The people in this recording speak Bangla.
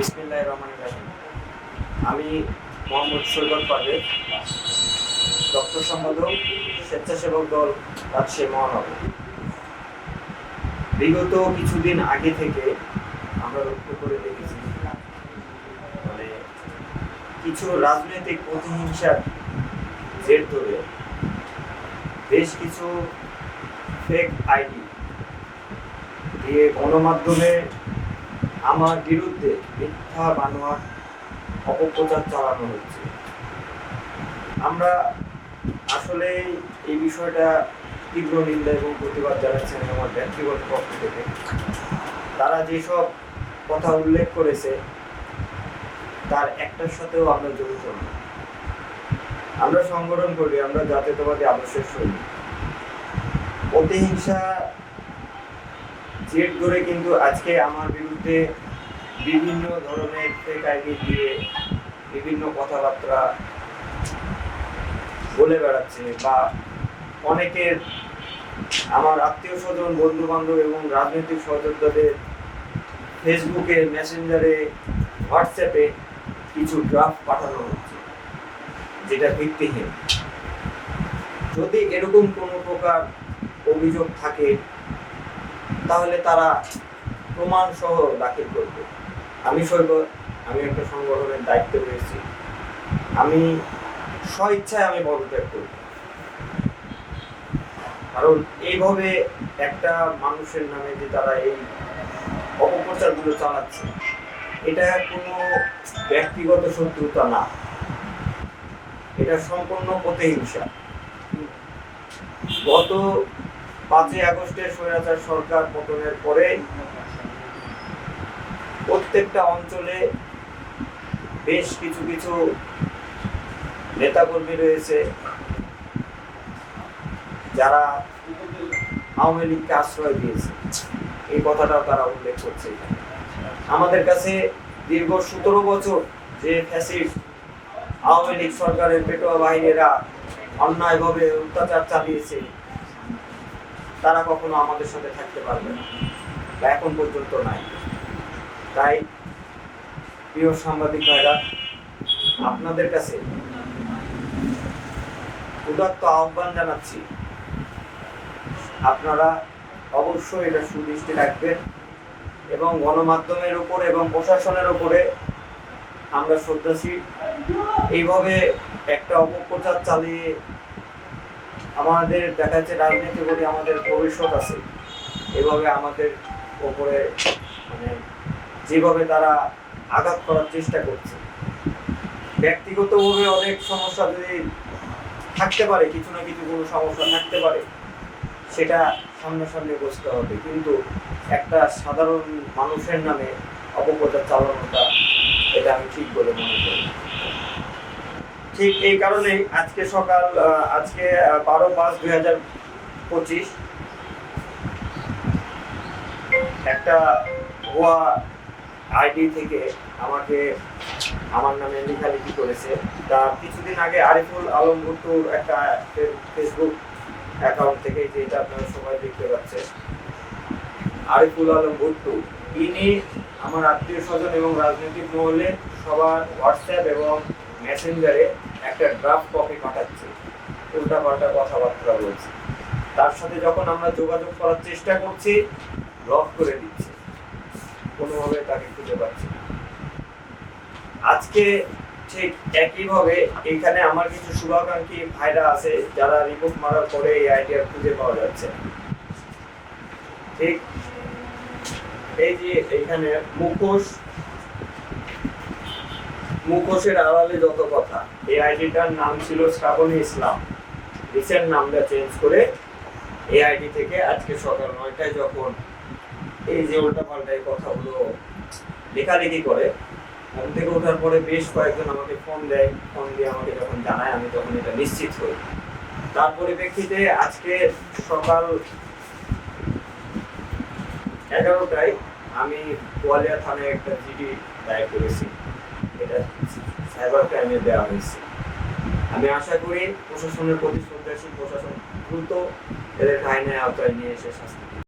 বিসমিল্লাহির রহমানির রহিম। আমি মোহাম্মদ সৈকত পারভেজ, ডক্টর সম্পাদক, স্বেচ্ছাসেবক দল রাজশাহী মহানগর। বিগত কিছুদিন আগে থেকে আমরা লক্ষ্য করে দেখেছি মানে কিছু রাজনৈতিক প্রতিহিংসার জের ধরে বেশ কিছু ফেক আইডি দিয়ে গণমাধ্যমে আমার বিরুদ্ধে মিথ্যা বানোয়ার অপপ্রচার চালানো হচ্ছে। আমরা আসলে এই বিষয়টা তীব্র নিন্দা এবং প্রতিবাদ জানাচ্ছেন আমার ব্যক্তিগত পক্ষ থেকে। তারা যেসব কথা উল্লেখ করেছে, তার একটার সাথেও আমরা জড়িত না। আমরা সংগঠন করি, আমরা জাতীয়তাবাদী আদর্শের সৈনিক। প্রতিহিংসা জেদ ধরে কিন্তু আজকে আমার বিরুদ্ধে বিভিন্ন ধরনের ফেক দিয়ে বিভিন্ন কথাবার্তা বলে বেড়াচ্ছে বা অনেকের আমার আত্মীয় স্বজন বন্ধু বান্ধব এবং রাজনৈতিক সহযোদ্ধাদের ফেসবুকে মেসেঞ্জারে হোয়াটসঅ্যাপে কিছু ড্রাফট পাঠানো হচ্ছে, যেটা ভিত্তিহীন। যদি এরকম কোনো প্রকার অভিযোগ থাকে তাহলে তারা প্রমাণ সহ দাখিল করবে। আমি সৈকত, আমি একটা সংগঠনের দায়িত্বে রয়েছি। আমি স্বইচ্ছায় আমি পদত্যাগ করব। কারণ এইভাবে একটা মানুষের নামে যে তারা এই অপপ্রচারগুলো চালাচ্ছে, এটা কোনো ব্যক্তিগত শত্রুতা না। এটা সম্পূর্ণ প্রতিহিংসা গত পাঁচই আগস্টে স্বৈরাচার সরকার পতনের পরে প্রত্যেকটা অঞ্চলে বেশ কিছু কিছু নেতাকর্মী রয়েছে যারা আওয়ামী লীগকে আশ্রয় দিয়েছে। এই কথাটাও তারা উল্লেখ করছে। আমাদের কাছে দীর্ঘ সতেরো বছর যে ফ্যাসিস্ট আওয়ামী লীগ সরকারের পেটোয়া বাহিনীরা অন্যায়ভাবে অত্যাচার চালিয়েছে তারা কখনো আমাদের সাথে থাকতে পারবে না, বা এখন পর্যন্ত নাই। তাই, প্রিয় সাংবাদিক ভাইরা, আপনাদের কাছে উদাত্ত আহ্বান জানাচ্ছি, আপনারা অবশ্যই এটা সুদৃষ্টি রাখবেন এবং গণমাধ্যমের উপর এবং প্রশাসনের উপরে আমরা শ্রদ্ধাশীল। এইভাবে একটা অপপ্রচার চালিয়ে আমাদের দেখা যাচ্ছে রাজনীতি করে আমাদের ভবিষ্যৎ আছে। এভাবে আমাদের ওপরে মানে যেভাবে তারা আঘাত করার চেষ্টা করছে। ব্যক্তিগতভাবে অনেক সমস্যা যদি থাকতে পারে, কিছু না কিছু কোনো সমস্যা থাকতে পারে, সেটা সামনাসামনি বসতে হবে। কিন্তু একটা সাধারণ মানুষের নামে অপপ্রচার চালানোটা, এটা আমি ঠিক বলে মনে করি। ঠিক এই কারণেই আজকে সকাল আজকে বারো পাঁচ দুই হাজার পঁচিশ একটা ভুয়া আইডি থেকে আমাকে আমার নামে লেখালেখি করেছে। তা কিছুদিন আগে আরিফুল আলম ভুট্টুর একটা ফেসবুক অ্যাকাউন্ট থেকে যেটা আপনারা সবাই দেখতে পাচ্ছেন, আরিফুল আলম ভুট্টু। ইনি আমার আত্মীয় স্বজন এবং রাজনৈতিক মহলে সবার হোয়াটসঅ্যাপ এবং মেসেঞ্জারে একটা ড্রাফট কপি পাঠাচ্ছে উল্টা পাল্টা কথাবার্তা বলছে। তার সাথে যখন আমরা যোগাযোগ করার চেষ্টা করছি ব্লক করে দিচ্ছে। কোনোভাবে তাকে খুঁজে পাচ্ছি আজকে ঠিক একইভাবে এখানে আমার কিছু শুভাকাঙ্ক্ষী ভাইরা আছে, যারা রিপোর্ট মারার পরে এই আইডিয়া খুঁজে পাওয়া যাচ্ছে ঠিক এই যে এখানে মুখোশ মুখোশের আড়ালে যত কথা। এই আইডিটার নাম ছিল শ্রাবণী ইসলাম। রিসেন্ট নামটা চেঞ্জ করে এই আইডি থেকে আজকে সকাল নয়টায় যখন এই যে উল্টা পাল্টা এই কথাগুলো লেখালেখি করে, ঘুম থেকে ওঠার পরে বেশ কয়েকজন আমাকে ফোন দেয়। ফোন দিয়ে আমাকে যখন জানায়, আমি তখন এটা নিশ্চিত হই। তার পরিপ্রেক্ষিতে আজকে সকাল এগারোটায় আমি গোয়ালিয়া থানায় একটা জিডি দায়ের করেছি। এটা সাইবার ক্রাইমে দেওয়া হয়েছে আমি আশা করি প্রশাসনের প্রতি শ্রদ্ধাশীল প্রশাসন দ্রুত এদের আইনের আওতায় নিয়ে এসে শাস্তি।